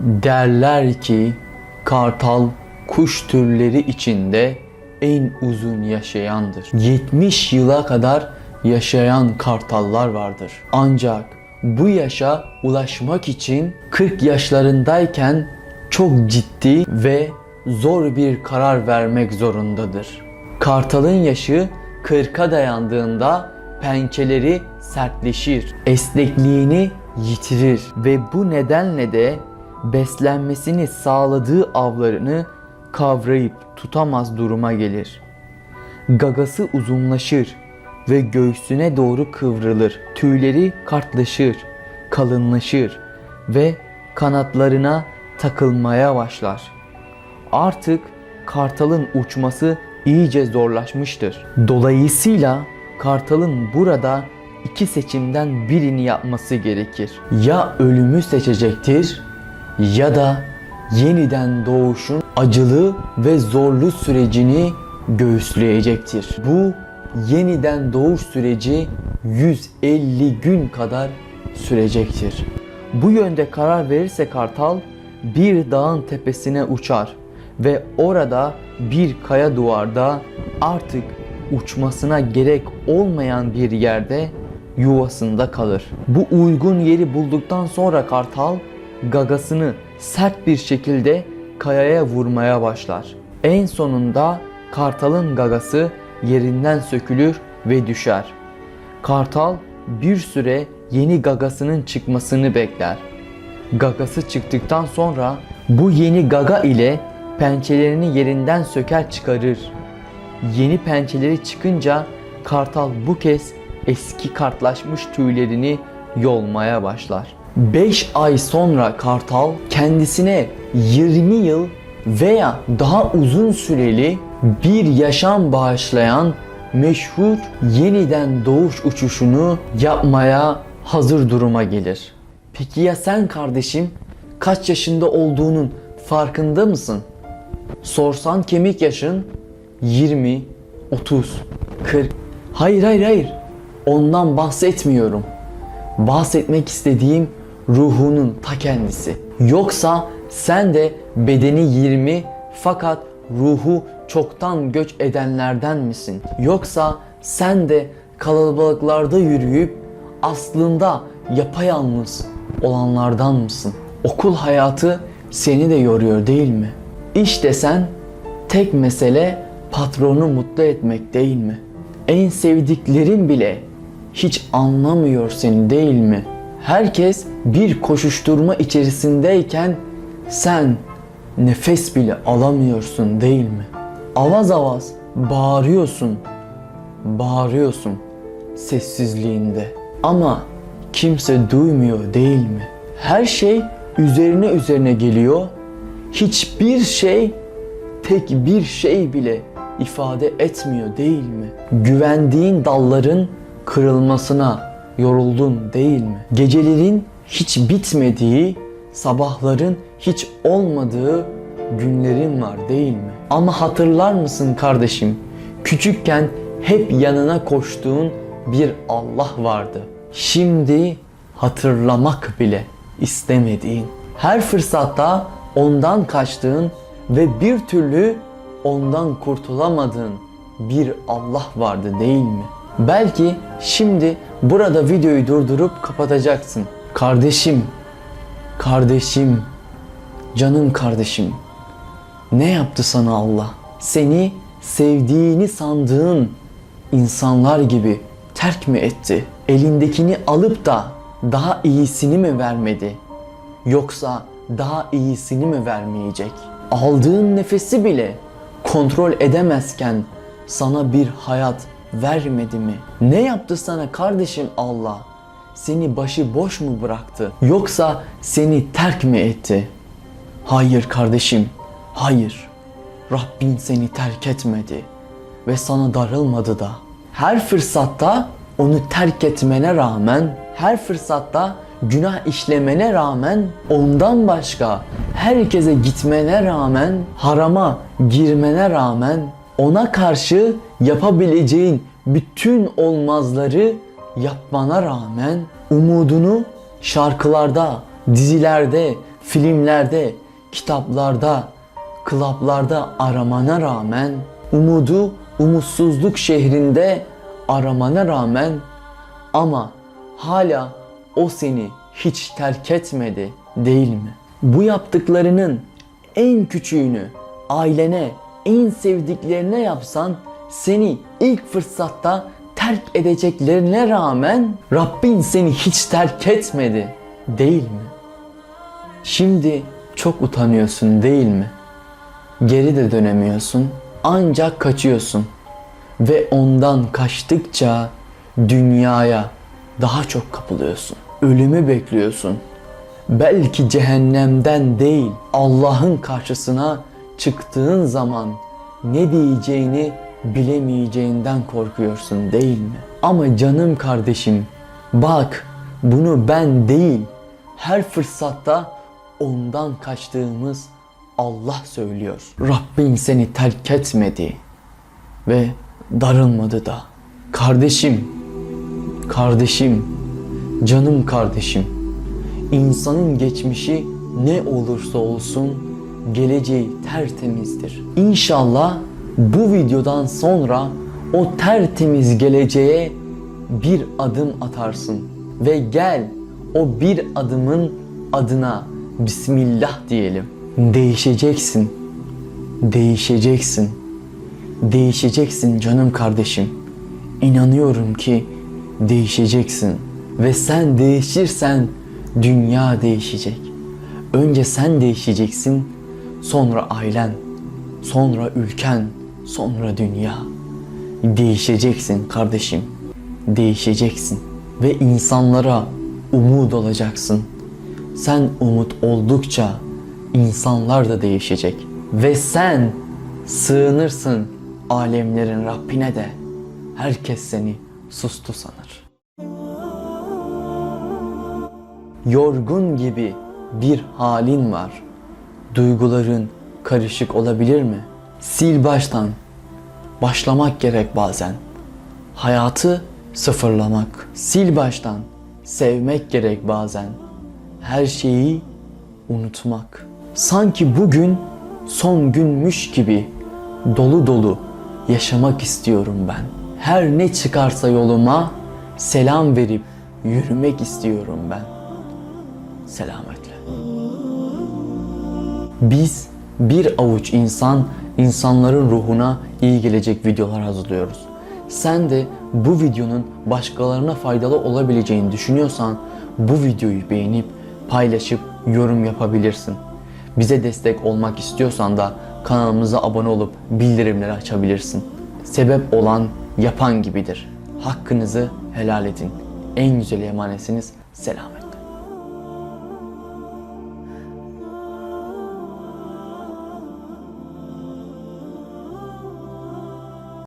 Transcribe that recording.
Derler ki kartal kuş türleri içinde en uzun yaşayandır. 70 yıla kadar yaşayan kartallar vardır. Ancak bu yaşa ulaşmak için 40 yaşlarındayken çok ciddi ve zor bir karar vermek zorundadır. Kartalın yaşı 40'a dayandığında pençeleri sertleşir, esnekliğini yitirir ve bu nedenle de beslenmesini sağladığı avlarını kavrayıp tutamaz duruma gelir. Gagası uzunlaşır ve göğsüne doğru kıvrılır. Tüyleri kartlaşır, kalınlaşır ve kanatlarına takılmaya başlar. Artık kartalın uçması iyice zorlaşmıştır. Dolayısıyla kartalın burada iki seçimden birini yapması gerekir. Ya ölümü seçecektir ya da yeniden doğuşun acılı ve zorlu sürecini göğüsleyecektir. Bu yeniden doğuş süreci 150 gün kadar sürecektir. Bu yönde karar verirse kartal bir dağın tepesine uçar ve orada bir kaya duvarda artık uçmasına gerek olmayan bir yerde yuvasında kalır. Bu uygun yeri bulduktan sonra kartal gagasını sert bir şekilde kayaya vurmaya başlar. En sonunda kartalın gagası yerinden sökülür ve düşer. Kartal bir süre yeni gagasının çıkmasını bekler. Gagası çıktıktan sonra bu yeni gaga ile pençelerini yerinden söker çıkarır. Yeni pençeleri çıkınca kartal bu kez eski kartlaşmış tüylerini yolmaya başlar. 5 ay sonra kartal kendisine 20 yıl veya daha uzun süreli bir yaşam bağışlayan meşhur yeniden doğuş uçuşunu yapmaya hazır duruma gelir. Peki ya sen kardeşim kaç yaşında olduğunun farkında mısın? Sorsan kemik yaşın 20, 30, 40. Hayır hayır hayır. Ondan bahsetmiyorum. Bahsetmek istediğim ruhunun ta kendisi. Yoksa sen de bedeni 20 fakat ruhu çoktan göç edenlerden misin? Yoksa sen de kalabalıklarda yürüyüp aslında yapayalnız olanlardan mısın? Okul hayatı seni de yoruyor değil mi? İşte sen tek mesele patronu mutlu etmek değil mi? En sevdiklerin bile hiç anlamıyor seni değil mi? Herkes bir koşuşturma içerisindeyken sen nefes bile alamıyorsun değil mi? Avaz avaz bağırıyorsun, bağırıyorsun sessizliğinde. Ama kimse duymuyor değil mi? Her şey üzerine üzerine geliyor. Hiçbir şey tek bir şey bile ifade etmiyor değil mi? Güvendiğin dalların kırılmasına yoruldun değil mi? Gecelerin hiç bitmediği, sabahların hiç olmadığı günlerin var değil mi? Ama hatırlar mısın kardeşim? Küçükken hep yanına koştuğun bir Allah vardı. Şimdi hatırlamak bile istemediğin, her fırsatta ondan kaçtığın ve bir türlü ondan kurtulamadığın bir Allah vardı değil mi? Belki şimdi burada videoyu durdurup kapatacaksın. Kardeşim, kardeşim, canım kardeşim. Ne yaptı sana Allah? Seni sevdiğini sandığın insanlar gibi terk mi etti? Elindekini alıp da daha iyisini mi vermedi? Yoksa daha iyisini mi vermeyecek? Aldığın nefesi bile kontrol edemezken sana bir hayat vermedi mi? Ne yaptı sana kardeşim Allah? Seni başı boş mu bıraktı? Yoksa seni terk mi etti? Hayır kardeşim, hayır. Rabbin seni terk etmedi ve sana darılmadı da. Her fırsatta onu terk etmene rağmen, her fırsatta günah işlemene rağmen, ondan başka herkese gitmene rağmen, harama girmene rağmen, ona karşı yapabileceğin bütün olmazları yapmana rağmen umudunu şarkılarda, dizilerde, filmlerde, kitaplarda, klaplarda aramana rağmen, umudu umutsuzluk şehrinde aramana rağmen ama hala o seni hiç terk etmedi değil mi? Bu yaptıklarının en küçüğünü ailene, en sevdiklerine yapsan seni ilk fırsatta terk edeceklerine rağmen Rabbin seni hiç terk etmedi değil mi? Şimdi çok utanıyorsun değil mi? Geri de dönemiyorsun. Ancak kaçıyorsun. Ve ondan kaçtıkça dünyaya daha çok kapılıyorsun. Ölümü bekliyorsun. Belki cehennemden değil, Allah'ın karşısına çıktığın zaman ne diyeceğini bilemeyeceğinden korkuyorsun değil mi? Ama canım kardeşim, bak bunu ben değil, her fırsatta ondan kaçtığımız Allah söylüyor. Rabbin seni terk etmedi ve darılmadı da. Kardeşim, kardeşim, canım kardeşim. İnsanın geçmişi ne olursa olsun geleceği tertemizdir. İnşallah bu videodan sonra o tertemiz geleceğe bir adım atarsın ve gel o bir adımın adına Bismillah diyelim. Değişeceksin. Değişeceksin. Değişeceksin canım kardeşim. İnanıyorum ki değişeceksin. Ve sen değişirsen dünya değişecek. Önce sen değişeceksin, sonra ailen, sonra ülken, sonra dünya. Değişeceksin kardeşim. Değişeceksin ve insanlara umut olacaksın. Sen umut oldukça insanlar da değişecek ve sen sığınırsın alemlerin Rabbine de herkes seni sustu sanır. Yorgun gibi bir halin var. Duyguların karışık olabilir mi? Sil baştan. Başlamak gerek bazen. Hayatı sıfırlamak. Sil baştan. Sevmek gerek bazen. Her şeyi unutmak. Sanki bugün son günmüş gibi dolu dolu yaşamak istiyorum ben. Her ne çıkarsa yoluma selam verip yürümek istiyorum ben. Selametle. Biz bir avuç insan insanların ruhuna iyi gelecek videolar hazırlıyoruz. Sen de bu videonun başkalarına faydalı olabileceğini düşünüyorsan bu videoyu beğenip paylaşıp yorum yapabilirsin. Bize destek olmak istiyorsan da kanalımıza abone olup bildirimleri açabilirsin. Sebep olan yapan gibidir. Hakkınızı helal edin. En güzel emanetsiniz. Selamet.